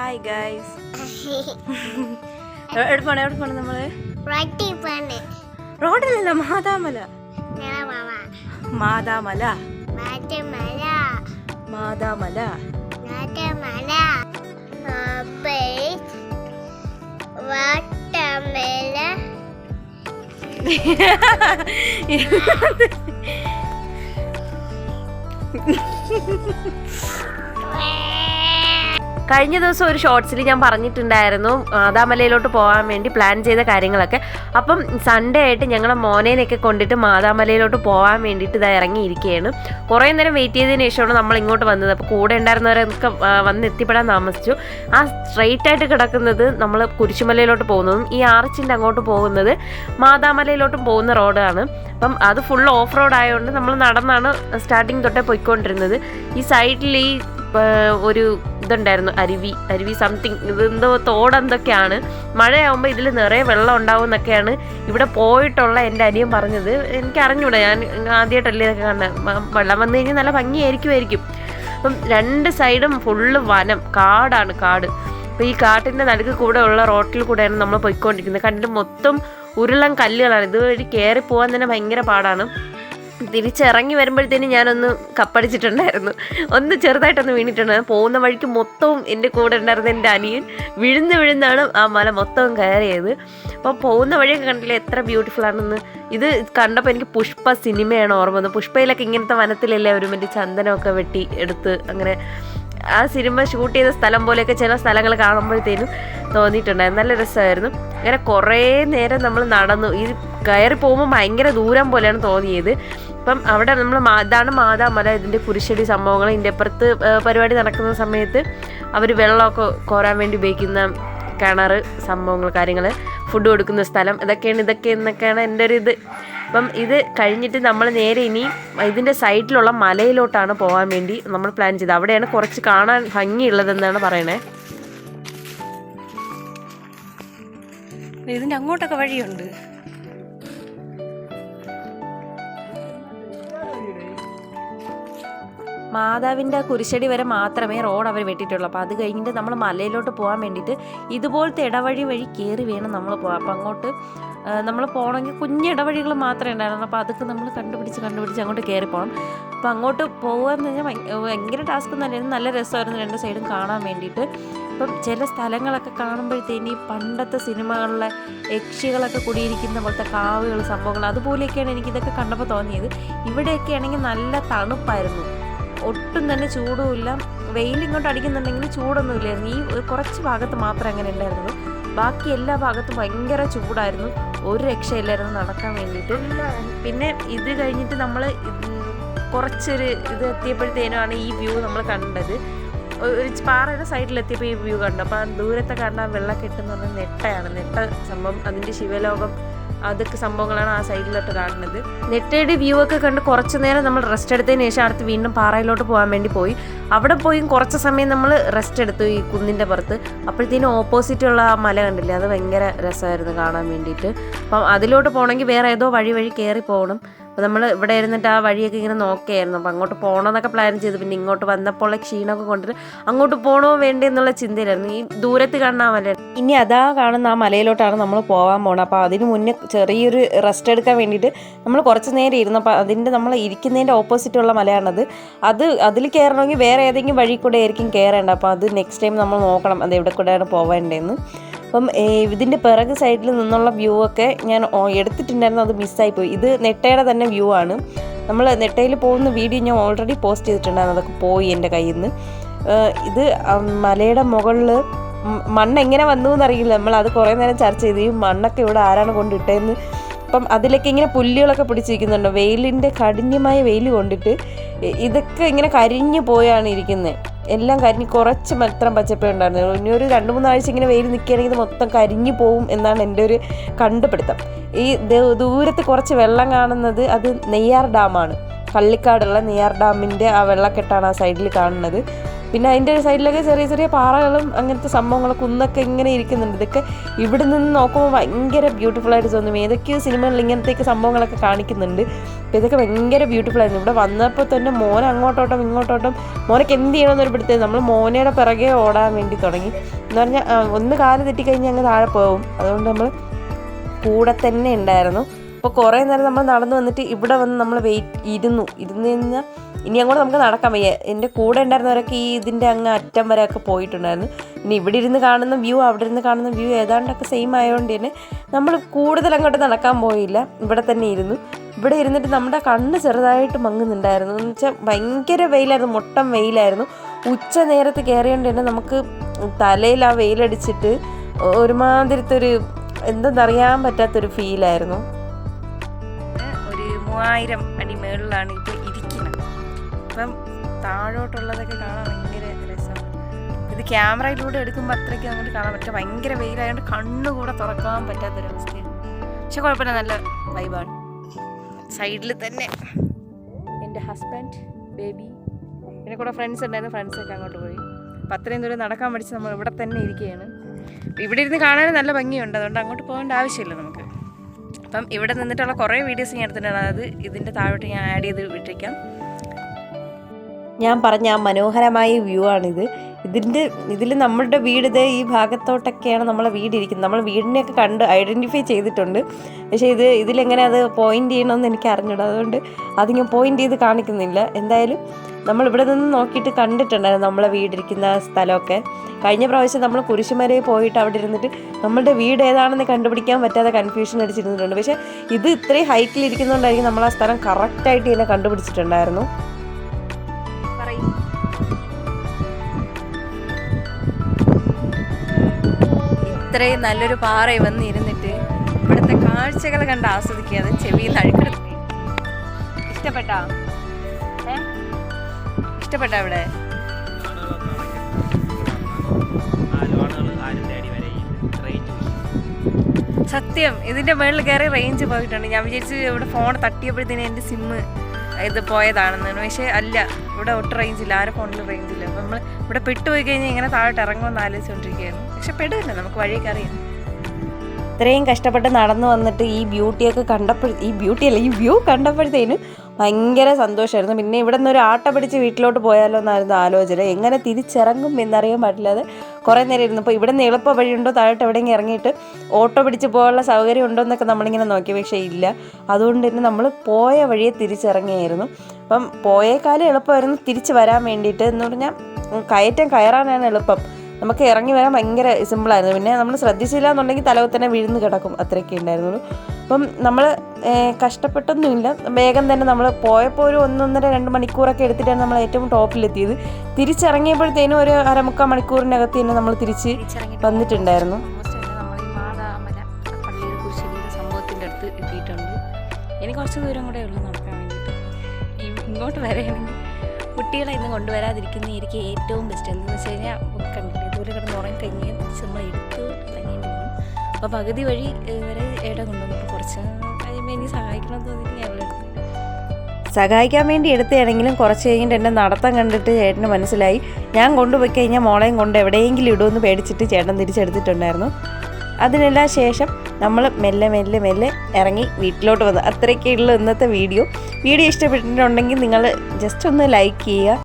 Hi guys എവിടെ പോണേ? എവിടെ പോണേ നമ്മൾ? റോഡിലല്ല മാതാമല. മാതാമല. മാതാമല. വാട്ടമല. കഴിഞ്ഞ ദിവസം ഒരു ഷോർട്സിൽ ഞാൻ പറഞ്ഞിട്ടുണ്ടായിരുന്നു മാതാമലയിലോട്ട് പോകാൻ വേണ്ടി പ്ലാൻ ചെയ്ത കാര്യങ്ങളൊക്കെ. അപ്പം സൺഡേ ആയിട്ട് ഞങ്ങളെ മോനേനെയൊക്കെ കൊണ്ടിട്ട് മാതാമലയിലോട്ട് പോകാൻ വേണ്ടിയിട്ട് ഇതാ ഇറങ്ങിയിരിക്കുകയാണ് കുറേ നേരം വെയിറ്റ് ചെയ്തതിന് ശേഷമാണ് നമ്മൾ ഇങ്ങോട്ട് വന്നത്. അപ്പോൾ കൂടെ ഉണ്ടായിരുന്നവരൊക്കെ വന്ന് എത്തിപ്പെടാൻ താമസിച്ചു. ആ സ്ട്രെയിറ്റ് ആയിട്ട് കിടക്കുന്നത് നമ്മൾ കുരിശുമലയിലോട്ട് പോകുന്നതും ഈ ആർച്ചിന്റെ അങ്ങോട്ട് പോകുന്നത് മാതാമലയിലോട്ടും പോകുന്ന റോഡാണ് അപ്പം അത് ഫുൾ ഓഫ് റോഡ് ആയതുകൊണ്ട് നമ്മൾ നടന്നാണ് സ്റ്റാർട്ടിങ് തൊട്ടേ പോയിക്കൊണ്ടിരുന്നത്. ഈ സൈഡിൽ ഈ ഒരു ഇതുണ്ടായിരുന്നു അരുവി അരുവി സംതിങ് ഇതെന്തോ തോടെന്തൊക്കെയാണ് മഴയാകുമ്പോൾ ഇതിൽ നിറയെ വെള്ളം ഉണ്ടാവും എന്നൊക്കെയാണ് ഇവിടെ പോയിട്ടുള്ള എന്റെ അനിയൻ പറഞ്ഞത്. എനിക്ക് അറിഞ്ഞൂടാ ഞാൻ ആദ്യമായിട്ടല്ലേ ഇതൊക്കെ കാണുന്നത് വെള്ളം വന്നു കഴിഞ്ഞാൽ നല്ല ഭംഗിയായിരിക്കുമായിരിക്കും. അപ്പം രണ്ട് സൈഡും ഫുള്ള് വനം കാടാണ് കാട്. അപ്പോൾ ഈ കാട്ടിന്റെ നടുക്ക് കൂടെ ഉള്ള റോട്ടിൽ കൂടെയാണ് നമ്മൾ പോയിക്കൊണ്ടിരിക്കുന്നത്. കണ്ടിട്ട് മൊത്തം ഉരുളൻ കല്ലുകളാണ്. ഇതുവഴി കയറി പോകാൻ തന്നെ ഭയങ്കര പാടാണ്. തിരിച്ചിറങ്ങി വരുമ്പോഴത്തേനും ഞാനൊന്ന് കപ്പടിച്ചിട്ടുണ്ടായിരുന്നു. ഒന്ന് ചെറുതായിട്ടൊന്ന് വീണിട്ടുണ്ടായിരുന്നു പോകുന്ന വഴിക്ക് മൊത്തവും എന്റെ കൂടെ ഉണ്ടായിരുന്ന എന്റെ അനിയൻ വിഴുന്ന് വിഴുന്നാണ് ആ മല മൊത്തവും കയറിയത്. അപ്പോൾ പോകുന്ന വഴിയൊക്കെ കണ്ടില്ലേ എത്ര ബ്യൂട്ടിഫുൾ ആണെന്ന്. ഇത് കണ്ടപ്പോൾ എനിക്ക് പുഷ്പ സിനിമയാണ് ഓർമ്മ വന്നത്. പുഷ്പയിലൊക്കെ ഇങ്ങനത്തെ വനത്തിലല്ലേ ഒരു മറ്റേ ചന്ദനമൊക്കെ വെട്ടി എടുത്ത് അങ്ങനെ ആ സിനിമ ഷൂട്ട് ചെയ്ത സ്ഥലം പോലെയൊക്കെ ചില സ്ഥലങ്ങൾ കാണുമ്പോഴത്തേനും തോന്നിയിട്ടുണ്ടായിരുന്നു. നല്ല രസമായിരുന്നു. അങ്ങനെ കുറേ നേരം നമ്മൾ നടന്നു. ഈ കയറി പോകുമ്പോൾ ഭയങ്കര ദൂരം പോലെയാണ് തോന്നിയത്. അപ്പം അവിടെ നമ്മൾ ഇതാണ് മാതാമല ഇതിന്റെ കുരിശടി സംഭവങ്ങൾ ഇതിന്റെ അപ്പുറത്ത് പരിപാടി നടക്കുന്ന സമയത്ത് അവർ വെള്ളമൊക്കെ കോരാൻ വേണ്ടി ഉപയോഗിക്കുന്ന കിണർ സംഭവങ്ങൾ കാര്യങ്ങൾ ഫുഡ് കൊടുക്കുന്ന സ്ഥലം. ഇതൊക്കെയാണ് ഇതൊക്കെ എന്നൊക്കെയാണ് എന്റെ ഒരു ഇത്. അപ്പം ഇത് കഴിഞ്ഞിട്ട് നമ്മൾ നേരെ ഇനി ഇതിന്റെ സൈഡിലുള്ള മലയിലോട്ടാണ് പോകാൻ വേണ്ടി നമ്മൾ പ്ലാൻ ചെയ്തത്. അവിടെയാണ് കുറച്ച് കാണാൻ ഭംഗിയുള്ളതെന്നാണ് പറയണേ. ഇതിന്റെ അങ്ങോട്ടൊക്കെ വഴിയുണ്ട്. മാതാവിന്റെ കുരിശടി വരെ മാത്രമേ റോഡ് അവർ വെട്ടിയിട്ടുള്ളൂ. അപ്പോൾ അത് കഴിഞ്ഞിട്ട് നമ്മൾ മലയിലോട്ട് പോകാൻ വേണ്ടിയിട്ട് ഇതുപോലത്തെ ഇടവഴി വഴി കയറി വേണം നമ്മൾ പോകാം അപ്പോൾ അങ്ങോട്ട് നമ്മൾ പോകണമെങ്കിൽ കുഞ്ഞ് ഇടവഴികൾ മാത്രമേ ഉണ്ടായിരുന്നു അപ്പോൾ അതൊക്കെ നമ്മൾ കണ്ടുപിടിച്ച് കണ്ടുപിടിച്ച് അങ്ങോട്ട് കയറി പോകണം. അപ്പോൾ അങ്ങോട്ട് പോകുകയെന്ന് പറഞ്ഞാൽ ഭയ- ഭയങ്കര ടാസ്ക് തന്നെയായിരുന്നു നല്ല രസമായിരുന്നു രണ്ട് സൈഡും കാണാൻ വേണ്ടിയിട്ട്. ഇപ്പം ചില സ്ഥലങ്ങളൊക്കെ കാണുമ്പോഴത്തേന് ഈ പണ്ടത്തെ സിനിമകളിലെ യക്ഷികളൊക്കെ കുടിയിരിക്കുന്ന പോലത്തെ കാവുകൾ സംഭവങ്ങൾ അതുപോലെയൊക്കെയാണ് എനിക്കിതൊക്കെ കണ്ടപ്പോൾ തോന്നിയത്. ഇവിടെയൊക്കെ ആണെങ്കിൽ നല്ല തണുപ്പായിരുന്നു. ഒട്ടും തന്നെ ചൂടുമില്ല. വെയിൽ ഇങ്ങോട്ട് അടിക്കുന്നുണ്ടെങ്കിൽ ചൂടൊന്നും ഇല്ലായിരുന്നു ഈ കുറച്ച് ഭാഗത്ത് മാത്രം അങ്ങനെ ഉണ്ടായിരുന്നുള്ളൂ ബാക്കി എല്ലാ ഭാഗത്തും ഭയങ്കര ചൂടായിരുന്നു. ഒരു രക്ഷയില്ലായിരുന്നു നടക്കാൻ വേണ്ടിയിട്ട്. പിന്നെ ഇത് കഴിഞ്ഞിട്ട് നമ്മൾ കുറച്ചൊരു ഇത് എത്തിയപ്പോഴത്തേനുമാണ് ഈ വ്യൂ നമ്മൾ കണ്ടത്. ഒരു പാറയുടെ സൈഡിലെത്തിയപ്പോൾ ഈ വ്യൂ കണ്ടു. അപ്പോൾ ദൂരത്തെ കാണുന്ന വെള്ളക്കെട്ടെന്ന് പറഞ്ഞാൽ നെട്ടയാണ്. നെട്ട സംഭവം അതിന്റെ ശിവലോകം അതൊക്കെ സംഭവങ്ങളാണ് ആ സൈഡിലോട്ട് കാണുന്നത്. നെറ്റയുടെ വ്യൂ ഒക്കെ കണ്ട് കുറച്ച് നേരം നമ്മൾ റെസ്റ്റ് എടുത്തതിന് ശേഷം അടുത്ത് വീണ്ടും പാറയിലോട്ട് പോകാൻ വേണ്ടി പോയി. അവിടെ പോയി കുറച്ച് സമയം നമ്മൾ റെസ്റ്റ് എടുത്തു ഈ കുന്നിന്റെ പുറത്ത്. അപ്പോഴത്തേനും ഓപ്പോസിറ്റ് ഉള്ള ആ മല കണ്ടില്ലേ? അത് ഭയങ്കര രസമായിരുന്നു കാണാൻ വേണ്ടിയിട്ട്. അപ്പം അതിലോട്ട് പോകണമെങ്കിൽ വേറെ ഏതോ വഴി വഴി കയറി പോകണം. അപ്പോൾ നമ്മൾ ഇവിടെ ഇരുന്നിട്ട് ആ വഴിയൊക്കെ ഇങ്ങനെ നോക്കിയായിരുന്നു അപ്പോൾ അങ്ങോട്ട് പോകണമെന്നൊക്കെ പ്ലാൻ ചെയ്തു. പിന്നെ ഇങ്ങോട്ട് വന്നപ്പോൾ ക്ഷീണമൊക്കെ കൊണ്ടിട്ട് അങ്ങോട്ട് പോകണോ വേണ്ടേ എന്നുള്ള ചിന്തയിലായിരുന്നു. ഈ ദൂരത്ത് ആ മല ഇനി അതാ കാണുന്ന ആ മലയിലോട്ടാണ് നമ്മൾ പോകാൻ പോകണം അപ്പോൾ അതിന് മുന്നേ ചെറിയൊരു റെസ്റ്റ് എടുക്കാൻ വേണ്ടിയിട്ട് നമ്മൾ കുറച്ച് നേരം ഇരുന്നു അപ്പോൾ അതിന്റെ നമ്മൾ ഇരിക്കുന്നതിന്റെ ഓപ്പോസിറ്റുള്ള മലയാണത്. അത് അതിൽ കയറണമെങ്കിൽ വേറെ ഏതെങ്കിലും വഴി കൂടെ ആയിരിക്കും കയറേണ്ടത് അപ്പോൾ അത് നെക്സ്റ്റ് ടൈം നമ്മൾ നോക്കണം. അത് എവിടെ കൂടെയാണ് പോവേണ്ടതെന്ന് അപ്പം ഇതിന്റെ പിറക് സൈഡിൽ നിന്നുള്ള വ്യൂ ഒക്കെ ഞാൻ എടുത്തിട്ടുണ്ടായിരുന്നു. അത് മിസ്സായിപ്പോയി ഇത് നെട്ടയുടെ തന്നെ വ്യൂ ആണ്. നമ്മൾ നെട്ടയിൽ പോകുന്ന വീഡിയോ ഞാൻ ഓൾറെഡി പോസ്റ്റ് ചെയ്തിട്ടുണ്ടായിരുന്നു. അതൊക്കെ പോയി എന്റെ കയ്യിൽ നിന്ന് ഇത് മലയുടെ മുകളിൽ മണ്ണ് എങ്ങനെ വന്നു എന്നറിയില്ല. നമ്മൾ അത് കുറേ നേരം ചർച്ച ചെയ്തു ഈ മണ്ണൊക്കെ ഇവിടെ ആരാണ് കൊണ്ടിട്ടതെന്ന് അപ്പം അതിലൊക്കെ ഇങ്ങനെ പുല്ലുകളൊക്കെ പിടിച്ചിരിക്കുന്നുണ്ട്. വെയിലിന്റെ കഠിനമായ വെയിൽ കൊണ്ടിട്ട് ഇതൊക്കെ ഇങ്ങനെ കരിഞ്ഞു പോയാണ് ഇരിക്കുന്നത് എല്ലാം കരിഞ്ഞ് കുറച്ച് മാത്രം പച്ചപ്പേ ഉണ്ടായിരുന്നുള്ളൂ ഇനി ഒരു രണ്ട് മൂന്നാഴ്ച ഇങ്ങനെ വെയിൽ നിൽക്കുകയാണെങ്കിൽ മൊത്തം കരിഞ്ഞു പോവും എന്നാണ് എന്റെ ഒരു കണ്ടുപിടുത്തം. ഈ ദൂരത്ത് കുറച്ച് വെള്ളം കാണുന്നത് അത് നെയ്യാർ ഡാമാണ്. കള്ളിക്കാടുള്ള നെയ്യാർ ഡാമിന്റെ ആ വെള്ളക്കെട്ടാണ് ആ സൈഡിൽ കാണുന്നത്. പിന്നെ അതിന്റെ സൈഡിലൊക്കെ ചെറിയ ചെറിയ പാറകളും അങ്ങനത്തെ സംഭവങ്ങളൊക്കെ കുന്നൊക്കെ ഇങ്ങനെ ഇരിക്കുന്നുണ്ട്. ഇതൊക്കെ ഇവിടെ നിന്ന് നോക്കുമ്പോൾ ഭയങ്കര ബ്യൂട്ടിഫുൾ ആയിട്ട് തോന്നും. ഏതൊക്കെയോ സിനിമകളിൽ ഇങ്ങനത്തെയൊക്കെ സംഭവങ്ങളൊക്കെ കാണിക്കുന്നുണ്ട്. അപ്പോൾ ഇതൊക്കെ ഭയങ്കര ബ്യൂട്ടിഫുൾ ആയിരുന്നു. ഇവിടെ വന്നപ്പോൾ തന്നെ മോനെ അങ്ങോട്ടോട്ടും ഇങ്ങോട്ടോട്ടും മോനൊക്കെ എന്ത് ചെയ്യണമെന്നൊരു പിടുത്തം. നമ്മൾ മോനയുടെ പിറകെ ഓടാൻ വേണ്ടി തുടങ്ങി. എന്ന് പറഞ്ഞാൽ ഒന്ന് കാൽ തെറ്റിക്കഴിഞ്ഞാൽ അങ്ങ് താഴെ പോകും. അതുകൊണ്ട് നമ്മൾ കൂടെ തന്നെ ഉണ്ടായിരുന്നു. അപ്പോൾ കുറേ നേരം നമ്മൾ നടന്നു വന്നിട്ട് ഇവിടെ വന്ന് നമ്മൾ വെയിറ്റ് ഇരുന്നു. ഇരുന്ന് കഴിഞ്ഞാൽ ഇനി അങ്ങോട്ട് നമുക്ക് നടക്കാൻ വയ്യ. എന്റെ കൂടെ ഉണ്ടായിരുന്നവരൊക്കെ ഈ ഇതിന്റെ അങ്ങ് അറ്റം വരെ ഒക്കെ പോയിട്ടുണ്ടായിരുന്നു. ഇനി ഇവിടെ ഇരുന്ന് കാണുന്ന വ്യൂ അവിടെ ഇരുന്ന് കാണുന്ന വ്യൂ ഏതാണ്ടൊക്കെ സെയിം ആയതുകൊണ്ട് തന്നെ നമ്മൾ കൂടുതൽ അങ്ങോട്ട് നടക്കാൻ പോയില്ല. ഇവിടെ തന്നെ ഇരുന്നു. ഇവിടെ ഇരുന്നിട്ട് നമ്മുടെ കണ്ണ് ചെറുതായിട്ട് മങ്ങുന്നുണ്ടായിരുന്നു. എന്ന് വെച്ചാൽ ഭയങ്കര വെയിലായിരുന്നു. മൊട്ടം വെയിലായിരുന്നു. ഉച്ച നേരത്ത് കയറിയോണ്ട് തന്നെ നമുക്ക് തലയിൽ ആ വെയിലടിച്ചിട്ട് ഒരുമാതിരത്തെ ഒരു എന്തെന്നറിയാൻ പറ്റാത്തൊരു ഫീലായിരുന്നു മൂവായിരം അടി മേളിലാണ് ഇപ്പോൾ ഇരിക്കുന്നത്. അപ്പം താഴോട്ടുള്ളതൊക്കെ കാണാൻ ഭയങ്കര രസമാണ്. ഇത് ക്യാമറയിലൂടെ എടുക്കുമ്പോൾ അത്രയ്ക്ക് അങ്ങോട്ട് കാണാൻ പറ്റില്ല. ഭയങ്കര വെയിലായതുകൊണ്ട് കണ്ണുകൂടെ തുറക്കാൻ പറ്റാത്തൊരവസ്ഥയാണ് പക്ഷെ കുഴപ്പമില്ല നല്ല വൈബാണ് സൈഡിൽ തന്നെ എന്റെ ഹസ്ബൻഡ് ബേബി പിന്നെ കൂടെ ഫ്രണ്ട്സ് ഉണ്ടായിരുന്നു. ഫ്രണ്ട്സൊക്കെ അങ്ങോട്ട് പോയി. അപ്പം അത്രയും ദൂരം നടക്കാൻ പഠിച്ച് നമ്മൾ ഇവിടെ തന്നെ ഇരിക്കുകയാണ്. ഇവിടെ ഇരുന്ന് കാണാൻ നല്ല ഭംഗിയുണ്ട്. അതുകൊണ്ട് അങ്ങോട്ട് പോകേണ്ട ആവശ്യമില്ല നമുക്ക്. അപ്പം ഇവിടെ നിന്നിട്ടുള്ള കുറേ വീഡിയോസ് ഞാൻ എടുത്തിട്ടുണ്ട്. അതായത് ഇതിന്റെ താഴോട്ട് ഞാൻ ആഡ് ചെയ്ത് വിട്ടിരിക്കാം ഞാൻ പറഞ്ഞ ആ മനോഹരമായ വ്യൂ ആണിത്. ഇതിന്റെ ഇതിൽ നമ്മളുടെ വീട് ഇതേ ഈ ഭാഗത്തോട്ടൊക്കെയാണ് നമ്മളെ വീടിരിക്കുന്നത് നമ്മൾ വീടിനെയൊക്കെ കണ്ട് ഐഡന്റിഫൈ ചെയ്തിട്ടുണ്ട്. പക്ഷേ ഇത് ഇതിലെങ്ങനെ അത് പോയിന്റ് ചെയ്യണമെന്ന് എനിക്ക് അറിഞ്ഞൂടാ. അതുകൊണ്ട് അതിങ്ങനെ പോയിന്റ് ചെയ്ത് കാണിക്കുന്നില്ല. എന്തായാലും നമ്മൾ ഇവിടെ നിന്ന് നോക്കിയിട്ട് കണ്ടിട്ടുണ്ടായിരുന്നു നമ്മളെ വീടിരിക്കുന്ന സ്ഥലമൊക്കെ. കഴിഞ്ഞ പ്രാവശ്യം നമ്മൾ കുരിശുമരെ പോയിട്ട് അവിടെ ഇരുന്നിട്ട് നമ്മളുടെ വീട് ഏതാണെന്ന് കണ്ടുപിടിക്കാൻ പറ്റാതെ കൺഫ്യൂഷൻ അടിച്ചിരുന്നിട്ടുണ്ട്. പക്ഷേ ഇത് ഇത്രയും ഹൈറ്റിൽ ഇരിക്കുന്നതുകൊണ്ടായിരിക്കും നമ്മൾ ആ സ്ഥലം കറക്റ്റായിട്ട് ഇതിനെ കണ്ടുപിടിച്ചിട്ടുണ്ടായിരുന്നു. ഇത്രയും നല്ലൊരു പാറയിൽ വന്നിരുന്നിട്ട് ഇവിടുത്തെ കാഴ്ചകൾ കണ്ട് ആസ്വദിക്കുക അത് ചെവിയിൽ അഴുക്കെടുത്തി ഇഷ്ടപ്പെട്ടാ ഇഷ്ടപ്പെട്ടാ ഇവിടെ? സത്യം ഇതിന്റെ മേളിൽ കയറി റേഞ്ച് പോയിട്ടുണ്ട്. ഞാൻ വിചാരിച്ചു ഇവിടെ ഫോൺ തട്ടിയപ്പോഴത്തേനും എന്റെ സിമ്മ് ഇത് പോയതാണെന്ന് പക്ഷേ അല്ല ഇവിടെ ഒട്ടും റേഞ്ചില്ല ആരും ഫോണിൽ ഫോണിലും റേഞ്ച് ഇല്ല. അപ്പം നമ്മൾ ഇവിടെ പെട്ടുപോയി കഴിഞ്ഞാൽ ഇങ്ങനെ താഴോട്ട് ഇറങ്ങുമെന്ന് ആലോചിച്ചുകൊണ്ടിരിക്കുകയായിരുന്നു. പക്ഷെ പെടില്ല നമുക്ക് വഴിയൊക്കെ അറിയാം. ഇത്രയും കഷ്ടപ്പെട്ട് നടന്നു വന്നിട്ട് ഈ ബ്യൂട്ടിയൊക്കെ കണ്ടപ്പോൾ ഈ ബ്യൂട്ടി അല്ല ഈ വ്യൂ കണ്ടപ്പോഴത്തേനും ഭയങ്കര സന്തോഷമായിരുന്നു പിന്നെ ഇവിടെ നിന്ന് ഒരു ആട്ട പിടിച്ച് വീട്ടിലോട്ട് പോയാലോ എന്നായിരുന്നു ആലോചന. എങ്ങനെ തിരിച്ചിറങ്ങും എന്നറിയാൻ പറ്റില്ലാതെ കുറേ നേരം ഇരുന്നു. അപ്പോൾ ഇവിടെ നിന്ന് എളുപ്പ വഴിയുണ്ടോ? താഴോട്ട് എവിടെയെങ്കിലും ഇറങ്ങിയിട്ട് ഓട്ടോ പിടിച്ച് പോകാനുള്ള സൗകര്യം ഉണ്ടോ എന്നൊക്കെ നമ്മളിങ്ങനെ നോക്കി. പക്ഷേ ഇല്ല. അതുകൊണ്ട് തന്നെ നമ്മൾ പോയ വഴിയെ തിരിച്ചിറങ്ങിയായിരുന്നു. അപ്പം പോയേക്കാളും എളുപ്പമായിരുന്നു തിരിച്ച് വരാൻ വേണ്ടിയിട്ട്. എന്ന് പറഞ്ഞാൽ കയറ്റം കയറാനാണ് എളുപ്പം. നമുക്ക് ഇറങ്ങി വരാൻ ഭയങ്കര സിമ്പിളായിരുന്നു പിന്നെ നമ്മൾ ശ്രദ്ധിച്ചില്ല എന്നുണ്ടെങ്കിൽ തലവ് തന്നെ വീഴുന്ന് കിടക്കും. അത്രയൊക്കെ ഉണ്ടായിരുന്നുള്ളൂ. അപ്പം നമ്മൾ കഷ്ടപ്പെട്ടൊന്നുമില്ല. വേഗം തന്നെ നമ്മൾ പോയപ്പോൾ ഒരു ഒന്നൊന്നര രണ്ട് മണിക്കൂറൊക്കെ എടുത്തിട്ടാണ് നമ്മൾ ഏറ്റവും ടോപ്പിലെത്തിയത്. തിരിച്ചിറങ്ങിയപ്പോഴത്തേനും ഒരു അരമുക്കാൽ മണിക്കൂറിനകത്ത് തന്നെ നമ്മൾ തിരിച്ച് വന്നിട്ടുണ്ടായിരുന്നു. ഇനി കുറച്ച് ദൂരം കൂടെ ഉള്ളൂ നടക്കാൻ വേണ്ടിയിട്ട്. ഇങ്ങോട്ട് വരെയാണെങ്കിൽ കുട്ടികളെ ഇന്ന് കൊണ്ടുവരാതിരിക്കുന്നതായിരിക്കും ഏറ്റവും ബെസ്റ്റ് എന്താണെന്ന് വെച്ച് കഴിഞ്ഞാൽ കണ്ടില്ലേ ദൂരെ കിടന്ന് ഉറങ്ങിക്കഴിഞ്ഞ് നമ്മൾ എടുത്ത് ഇറങ്ങേണ്ടി പോകും അപ്പോൾ പകുതി വഴി ഇവരെ വരെ ഏടെ കൊണ്ടുവന്നു കുറച്ച് കഴിയുമ്പോൾ ഇനി സഹായിക്കണം തോന്നിയിട്ട് ഞാൻ എടുത്തു. സഹായിക്കാൻ വേണ്ടി എടുത്തതാണെങ്കിലും കുറച്ച് കഴിഞ്ഞിട്ട് എന്റെ നടത്തം കണ്ടിട്ട് ചേട്ടന് മനസ്സിലായി. ഞാൻ കൊണ്ടുപോയി കഴിഞ്ഞാൽ മോളെയും കൊണ്ട് എവിടെയെങ്കിലും ഇടുമെന്ന് പേടിച്ചിട്ട് ചേട്ടൻ തിരിച്ചെടുത്തിട്ടുണ്ടായിരുന്നു. അതിനെല്ലാം ശേഷം നമ്മൾ മെല്ലെ മെല്ലെ മെല്ലെ ഇറങ്ങി വീട്ടിലോട്ട് വന്നു. അത്രയൊക്കെയുള്ള ഇന്നത്തെ വീഡിയോ. വീഡിയോ ഇഷ്ടപ്പെട്ടിട്ടുണ്ടെങ്കിൽ നിങ്ങൾ ജസ്റ്റ് ഒന്ന് ലൈക്ക് ചെയ്യുക.